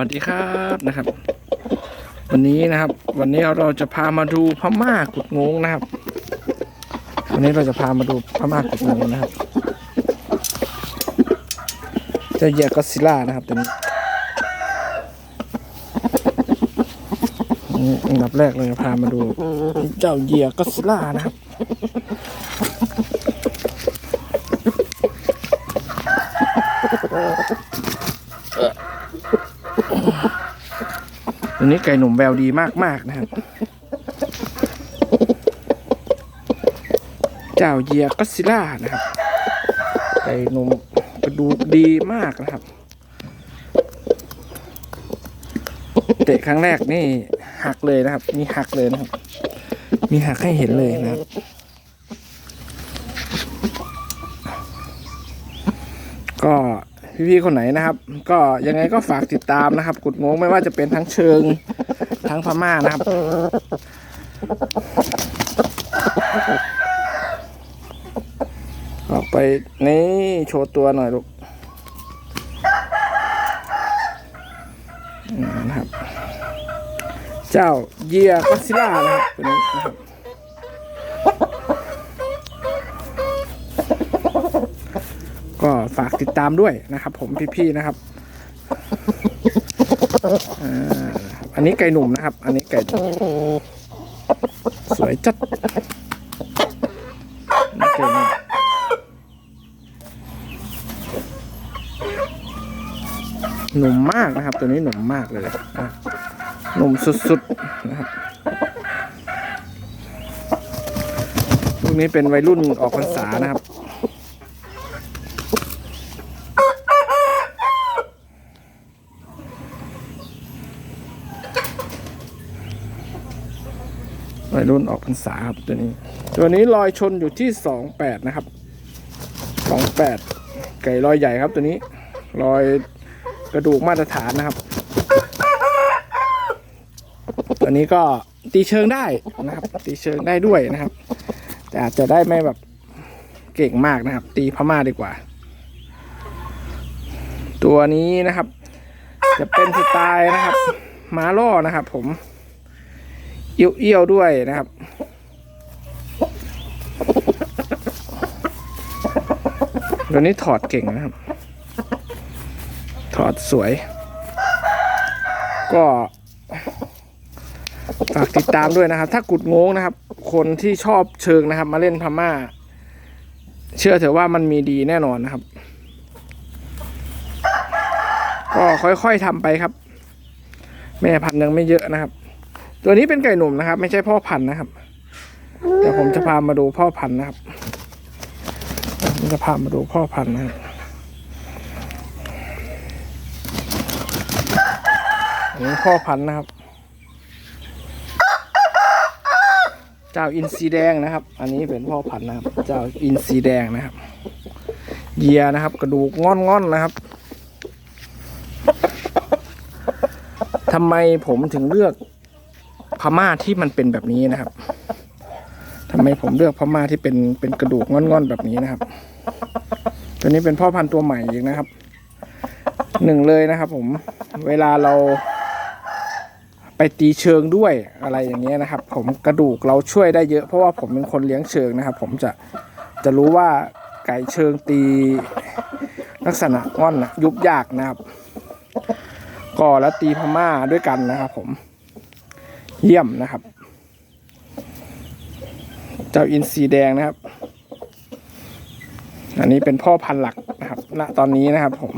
วัสดีครับนะครับ วันนี้นะครับ วันนี้เราจะพามาดูพม่ากุดงงนะครับ วันนี้เราจะพามาดูพม่ากุดงงนะครับเจะเหยียกก็ซิล่านะครับตัวนี้อันดับแรกเลยพามาดู เจ้าเหยียก็อดซิลล่านะครับ ตัวนี้ไก่หนุ่มแววดีมาก ๆ นะครับ เจ้าเยียก็อดซิลล่านะครับ ไก่หนุ่มกระดูกดีมากนะครับ เตะครั้งแรกนี่หักเลยนะครับ มีหักเลยนะครับ มีหักให้เห็นเลยนะครับ ก็ พี่ๆคนไหนนะครับ ก็ยังไงก็ฝากติดตามนะครับ กุดงงไม่ว่าจะเป็นทั้งเชิงทั้งพม่านะครับ ออกไปนี่โชว์ตัวหน่อยลูกนะครับ เจ้าเยียก็ซิลล่านะครับตัวนี้นะครับ ก็ ฝากติดตามด้วยนะครับ ผมพี่ๆนะครับอ่าอันนี้ไก่หนุ่มนะครับ อันนี้ไก่สวยจัดนนี้ไก่หนุ่มหนุ่มมากนะครับ ตัวนี้หนุ่มมากเลยอะหนุ่มสุดๆนะครับพวกนี้เป็นวัยรุ่นออกพรรษานะครับ วัยรุ่นออกพรรษาครับตัวนี้ ตัวนี้ลอยชนอยู่ที่สองแปดนะครับสองแปดไก่ลอยใหญ่ครับตัวนี้ลอยกระดูกมาตรฐานนะครับ ตัวนี้ก็ตีเชิงได้นะครับ ตีเชิงได้ด้วยนะครับ แต่อาจจะได้ไม่แบบเก่งมากนะครับ ตีพม่าดีกว่า ตัวนี้นะครับ จะเป็นสไตล์นะครับม้าล่อนะครับ ผม เอี้ยวๆด้วยนะครับ ตัวนี้ถอดเก่งนะครับ ถอดสวย ก็ฝากติดตามด้วยนะครับ ถ้ากุดงงนะครับ คนที่ชอบเชิงนะครับ มาเล่นพม่า เชื่อเถอะว่ามันมีดีแน่นอนนะครับ ก็ค่อยๆทำไปครับ แม่พันธุ์ยังไม่เยอะนะครับ ตัวนี้เป็นไก่หนุ่มนะครับ ไม่ใช่พ่อพันธุ์นะครับเดี๋ยวผมจะพามาดูพ่อพันธุ์นะครับผมจะพามาดูพ่อพันธุ์นะครับนนี้พ่อพันธุ์นะครับ เจ้าอินซีแดงนะครับ อันนี้เป็นพ่อพันธุ์นะครับ เจ้าอินซีแดงนะครับเยียนะครับ กระดูกงอนๆนะครับทำไมผมถึงเลือก พม่าที่มันเป็นแบบนี้นะครับทำไมผมเลือกพม่าที่เป็นเป็นกระดูกง่อนๆแบบนี้นะครับ ตัวนี้เป็นพ่อพันธุ์ตัวใหม่อีกนะครับหนึ่งเลยนะครับ ผมเวลาเราไปตีเชิงด้วยอะไรอย่างเงี้ยนะครับ ผมกระดูกเราช่วยได้เยอะเพราะว่าผมเป็นคนเลี้ยงเชิงนะครับ ผมจะจะรู้ว่าไก่เชิงตีลักษณะง่อนนะยุบยากนะครับ ก็แล้วตีพม่าด้วยกันนะครับผม เยี่ยมนะครับ เจ้าอินทรีแดงนะครับ อันนี้เป็นพ่อพันธุ์หลักนะครับณตอนนี้นะครับผม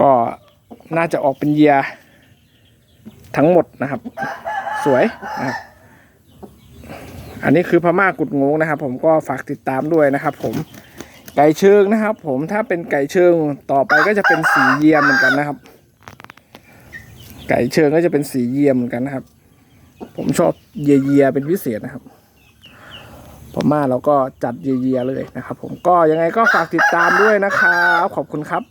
ก็น่าจะออกเป็นเยียทั้งหมดนะครับ สวยนะครับอันนี้คือพม่ากุดงงนะครับ ผมก็ฝากติดตามด้วยนะครับ ผมไก่เชิงนะครับ ผมถ้าเป็นไก่เชิงต่อไปก็จะเป็นสีเยียมเหมือนกันนะครับ ไก่เชิงก็จะเป็นสีเยียมเหมือนกันนะครับ ผมชอบเยียเยียๆเป็นพิเศษนะครับพม่าเราก็จัดเยียเยียๆเลยนะครับ ผมก็ยังไงก็ฝากติดตามด้วยนะครับขอบคุณครับ